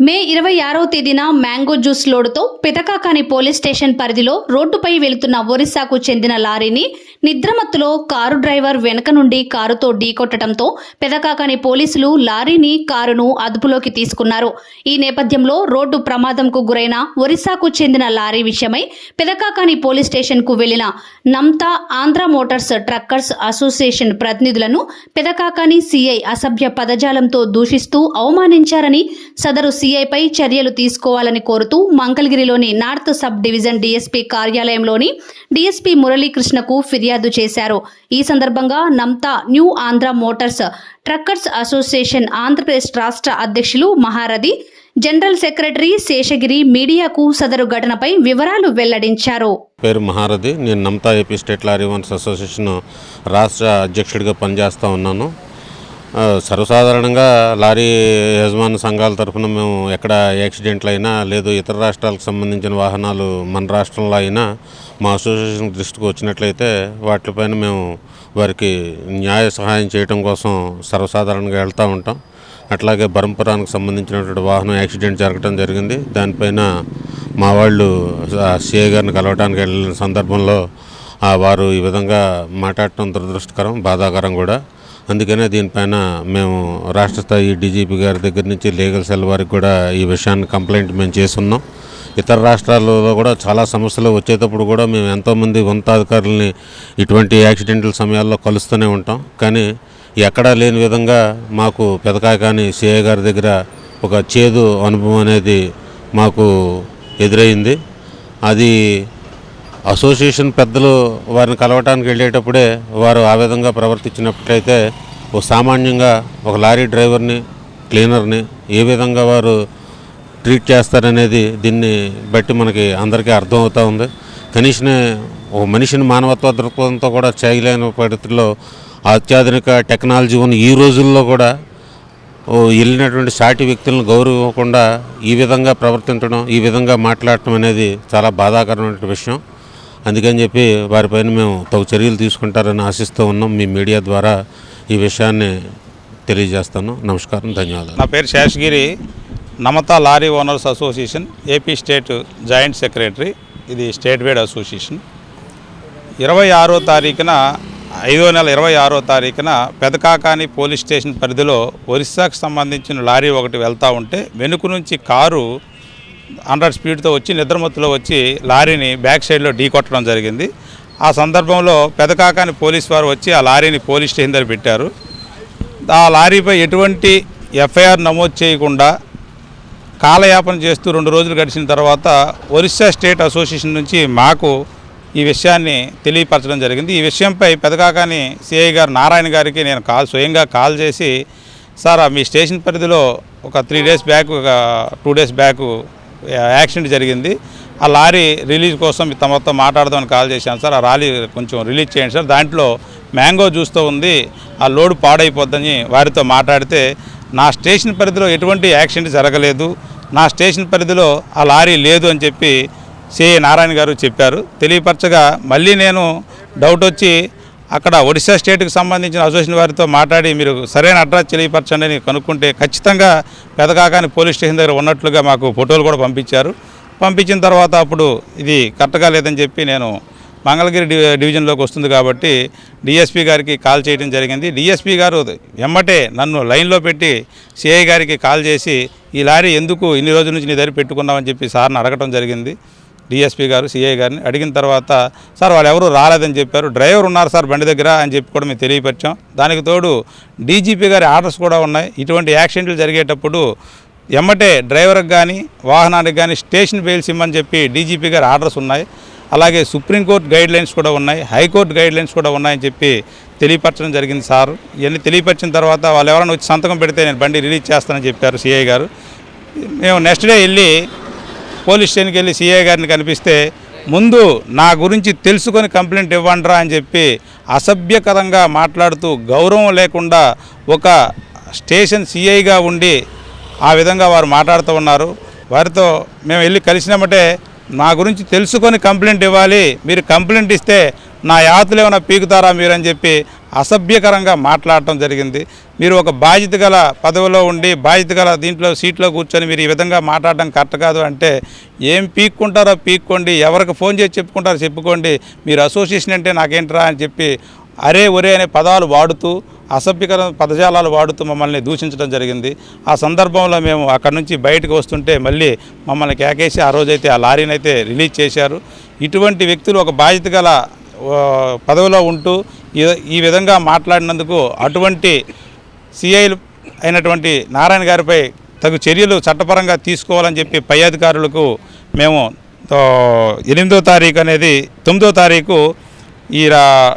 మే ఇరవై ఆరవ తేదీన మ్యాంగో జ్యూస్ లోడుతో పితకాకాని పోలీస్ స్టేషన్ పరిధిలో రోడ్డుపై వెళుతున్న ఒరిస్సాకు చెందిన లారీని నిద్రమత్తులో కారు డ్రైవర్ వెనక నుండి కారుతో ఢీకొట్టడంతో పెదకాకాని పోలీసులు లారీని కారును అదుపులోకి తీసుకున్నారు. ఈ నేపథ్యంలో రోడ్డు ప్రమాదంకు గురైన ఒరిస్సాకు చెందిన లారీ విషయమై పెదకాకాని పోలీస్ స్టేషన్కు వెళ్ళిన Namta Andhra Motors Truckers Association ప్రతినిధులను పెదకాకాని సీఐ అసభ్య పదజాలంతో దూషిస్తూ అవమానించారని సదరు సీఐపై చర్యలు తీసుకోవాలని కోరుతూ మంగళగిరిలోని నార్త్ సబ్ డివిజన్ డీఎస్పీ కార్యాలయంలోని డీఎస్పీ మురళీకృష్ణకు ఫిర్యాదు చేశారు. ఈ సందర్భంగా Namta new Andhra Motors Truckers Association Andhra Pradesh రాష్ట్ర అధ్యక్షులు మహారథి జనరల్ సెక్రటరీ శేషగిరి మీడియాకు సదరు ఘటనపై వివరాలు వెల్లడించారు. పేరు మహారథి. నేను నమ్తా ఏపీ స్టేట్ లారీ అసోసియేషన్ రాష్ట్ర అధ్యక్షుడిగా పనిచేస్తూ ఉన్నాను. సర్వసాధారణంగా లారీ యజమాన సంఘాల తరఫున మేము ఎక్కడ యాక్సిడెంట్లు అయినా లేదు ఇతర రాష్ట్రాలకు సంబంధించిన వాహనాలు మన రాష్ట్రంలో అయినా మా అసోసియేషన్ దృష్టికి వచ్చినట్లయితే వాటిపైన మేము వారికి న్యాయ సహాయం చేయడం కోసం సర్వసాధారణంగా వెళ్తూ ఉంటాం. అట్లాగే బరంపురానికి సంబంధించినటువంటి వాహనం యాక్సిడెంట్ జరగడం జరిగింది. దానిపైన మా వాళ్ళు సిఐ గారిని కలవడానికి వెళ్ళిన సందర్భంలో వారు ఈ విధంగా మాట్లాడటం దురదృష్టకరం బాధాకరం కూడా. అందుకనే దీనిపైన మేము రాష్ట్ర స్థాయి డీజీపీ గారి దగ్గర నుంచి లీగల్ సెల్ వారికి కూడా ఈ విషయాన్ని కంప్లైంట్ మేము చేస్తున్నాం. ఇతర రాష్ట్రాలలో కూడా చాలా సమస్యలు వచ్చేటప్పుడు కూడా మేము ఎంతోమంది ఉన్నతాధికారులని ఇటువంటి యాక్సిడెంటల్ సమయాల్లో కలుస్తూనే ఉంటాం. కానీ ఎక్కడా లేని విధంగా మాకు పెదకాయ కానీ సిఐ గారి దగ్గర ఒక చేదు అనుభవం అనేది మాకు ఎదురైంది. అది అసోసియేషన్ పెద్దలు వారిని కలవటానికి వెళ్ళేటప్పుడే వారు ఆ విధంగా ప్రవర్తించినట్లయితే ఓ సామాన్యంగా ఒక లారీ డ్రైవర్ని క్లీనర్ని ఏ విధంగా వారు ట్రీట్ చేస్తారనేది దీన్ని బట్టి మనకి అందరికీ అర్థమవుతూ ఉంది. కనీసం ఒక మనిషిని మానవత్వ దృక్పథంతో కూడా చేయలేని పరిస్థితుల్లో అత్యాధునిక టెక్నాలజీ ఉన్న ఈ రోజుల్లో కూడా ఓ వెళ్ళినటువంటి సాటి వ్యక్తులను గౌరవించకుండా ఈ విధంగా ప్రవర్తించడం ఈ విధంగా మాట్లాడటం అనేది చాలా బాధాకరమైన విషయం. అందుకని చెప్పి వారిపైన మేము తగు చర్యలు తీసుకుంటారని ఆశిస్తూ ఉన్నాం. మీ మీడియా ద్వారా ఈ విషయాన్ని తెలియజేస్తాను. నమస్కారం. ధన్యవాదాలు. నా పేరు Seshagiri. నమతా lorry owners association AP state joint secretary. ఇది స్టేట్ వైడ్ అసోసియేషన్. ఇరవై ఆరో తారీఖున ఐదో నెల ఇరవై ఆరో తారీఖున పెదకాకాని పోలీస్ స్టేషన్ పరిధిలో ఒరిస్సాకు సంబంధించిన లారీ ఒకటి వెళ్తూ ఉంటే వెనుక నుంచి కారు హండ్రెడ్ స్పీడ్తో వచ్చి నిద్రమత్తులో వచ్చి లారీని బ్యాక్ సైడ్లో ఢీ కొట్టడం జరిగింది. ఆ సందర్భంలో పెదకాకాని పోలీస్ వారు వచ్చి ఆ లారీని పోలీస్ స్టేషన్ దగ్గర పెట్టారు. ఆ లారీపై ఎటువంటి ఎఫ్ఐఆర్ నమోదు చేయకుండా కాలయాపన చేస్తూ రెండు రోజులు గడిచిన తర్వాత ఒరిస్సా స్టేట్ అసోసియేషన్ నుంచి మాకు ఈ విషయాన్ని తెలియపరచడం జరిగింది. ఈ విషయంపై పెదకాకాని సిఐ గారు నారాయణ గారికి నేను కాల్ స్వయంగా కాల్ చేసి సార్ ఆ మీ స్టేషన్ పరిధిలో ఒక త్రీ డేస్ బ్యాక్ ఒక టూ డేస్ బ్యాక్ యాక్సిడెంట్ జరిగింది. ఆ లారీ రిలీజ్ కోసం తమతో మాట్లాడదామని కాల్ చేశాను సార్. ఆ లారీ కొంచెం రిలీజ్ చేయండి సార్. దాంట్లో మ్యాంగో జ్యూస్తో ఉంది. ఆ లోడ్ పాడైపోద్దని వారితో మాట్లాడితే నా స్టేషన్ పరిధిలో ఎటువంటి యాక్సిడెంట్ జరగలేదు. నా స్టేషన్ పరిధిలో ఆ లారీ లేదు అని చెప్పి సిఐ నారాయణ గారు చెప్పారు. తెలియపరచగా మళ్ళీ నేను డౌట్ వచ్చి అక్కడ ఒడిశా స్టేట్కి సంబంధించిన అసోసియేషన్ వారితో మాట్లాడి మీరు సరైన అడ్రస్ తెలియపరచండి అని కనుక్కుంటే ఖచ్చితంగా పెదకాకాని పోలీస్ స్టేషన్ దగ్గర ఉన్నట్లుగా మాకు ఫోటోలు కూడా పంపించారు. పంపించిన తర్వాత అప్పుడు ఇది కరెక్ట్గా లేదని చెప్పి నేను మంగళగిరి డి డివిజన్లోకి వస్తుంది కాబట్టి డిఎస్పీ గారికి కాల్ చేయడం జరిగింది. డిఎస్పీ గారు ఎమ్మటే నన్ను లైన్లో పెట్టి సిఐ గారికి కాల్ చేసి ఈ లారీ ఎందుకు ఇన్ని రోజుల నుంచి నీ దగ్గర పెట్టుకున్నామని చెప్పి సార్ని అడగటం జరిగింది. డిఎస్పీ గారు సిఐ గారిని అడిగిన తర్వాత సార్ వాళ్ళు ఎవరు రాలేదని చెప్పారు. డ్రైవర్ ఉన్నారు సార్ బండి దగ్గర అని చెప్పి కూడా మేము తెలియపరిచాం. దానికి తోడు డీజీపీ గారి ఆర్డర్స్ కూడా ఉన్నాయి. ఇటువంటి యాక్సిడెంట్లు జరిగేటప్పుడు ఎమ్మటే డ్రైవర్కి కానీ వాహనానికి కానీ స్టేషన్ బెయిల్స్ ఇమ్మని చెప్పి డీజీపీ గారి ఆర్డర్స్ ఉన్నాయి. అలాగే సుప్రీంకోర్టు గైడ్ లైన్స్ కూడా ఉన్నాయి. హైకోర్టు గైడ్ లైన్స్ కూడా ఉన్నాయని చెప్పి తెలియపరచడం జరిగింది సార్. ఇవన్నీ తెలియపరిచిన తర్వాత వాళ్ళు ఎవరైనా వచ్చి సంతకం పెడితే నేను బండి రిలీజ్ చేస్తానని చెప్పారు సిఐ గారు. మేము నెక్స్ట్ డే వెళ్ళి పోలీస్ స్టేషన్కి వెళ్ళి సీఏ గారిని కనిపిస్తే ముందు నా గురించి తెలుసుకొని కంప్లైంట్ ఇవ్వండిరా అని చెప్పి అసభ్యకరంగా మాట్లాడుతూ గౌరవం లేకుండా ఒక స్టేషన్ సీఐగా ఉండి ఆ విధంగా వారు మాట్లాడుతూ ఉన్నారు. వారితో మేము వెళ్ళి కలిసినామంటే నా గురించి తెలుసుకొని కంప్లైంట్ ఇవ్వాలి. మీరు కంప్లైంట్ ఇస్తే నా యాతులు ఏమైనా పీకుతారా మీరు అని చెప్పి అసభ్యకరంగా మాట్లాడటం జరిగింది. మీరు ఒక బాధ్యత గల పదవిలో ఉండి బాధ్యత గల దీంట్లో సీట్లో కూర్చొని మీరు ఈ విధంగా మాట్లాడడం కరెక్ట్ కాదు అంటే ఏం పీక్కుంటారో పీక్కోండి ఎవరికి ఫోన్ చేసి చెప్పుకుంటారో చెప్పుకోండి మీరు అసోసియేషన్ అంటే నాకేంట్రా అని చెప్పి అరే ఒరే అనే పదాలు వాడుతూ అసభ్యకర పదజాలాలు వాడుతూ మమ్మల్ని దూషించడం జరిగింది. ఆ సందర్భంలో మేము అక్కడి నుంచి బయటకు వస్తుంటే మళ్ళీ మమ్మల్ని కేకేసి ఆ రోజైతే ఆ లారీని అయితే రిలీజ్ చేశారు. ఇటువంటి వ్యక్తులు ఒక బాధ్యత గల పదవిలో ఉంటూ ఈ- ఈ విధంగా మాట్లాడినందుకు అటువంటి సిఐలు అయినటువంటి నారాయణ గారిపై తగు చర్యలు చట్టపరంగా తీసుకోవాలని చెప్పి పై అధికారులకు మేము ఎనిమిదో తారీఖు అనేది తొమ్మిదో తారీఖు ఈ రా-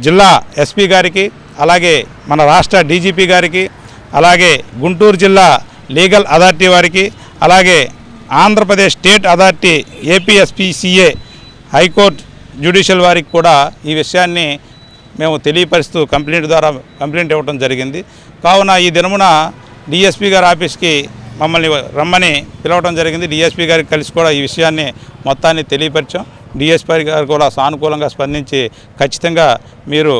జిల్లా ఎస్పీ గారికి అలాగే మన రాష్ట్ర డీజీపీ గారికి అలాగే గుంటూరు జిల్లా లీగల్ అథారిటీ వారికి అలాగే Andhra Pradesh state authority APSPCA high court judicial వారికి కూడా ఈ విషయాన్ని మేము తెలియపరుస్తూ కంప్లైంట్ ద్వారా కంప్లైంట్ ఇవ్వడం జరిగింది. కావున ఈ దినమున డిఎస్పీ గారి ఆఫీస్కి మమ్మల్ని రమ్మని పిలవడం జరిగింది. డిఎస్పీ గారికి కలిసి కూడా ఈ విషయాన్ని మొత్తాన్ని తెలియపరిచాం. డిఎస్పీ గారు కూడా సానుకూలంగా స్పందించి ఖచ్చితంగా మీరు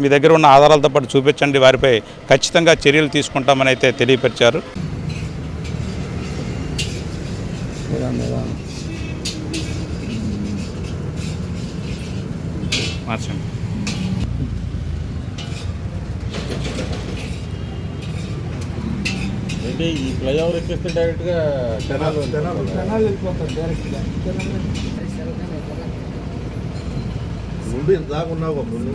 మీ దగ్గర ఉన్న ఆధారాలతో పాటు చూపించండి. వారిపై ఖచ్చితంగా చర్యలు తీసుకుంటామని అయితే తెలియపరిచారు. మార్చండి. అంటే ఈ ఫ్లైఓవర్ ఎక్కేస్తే డైరెక్ట్గా జనాలు ముందు ఇంతదాకా ఉన్నావు ముందు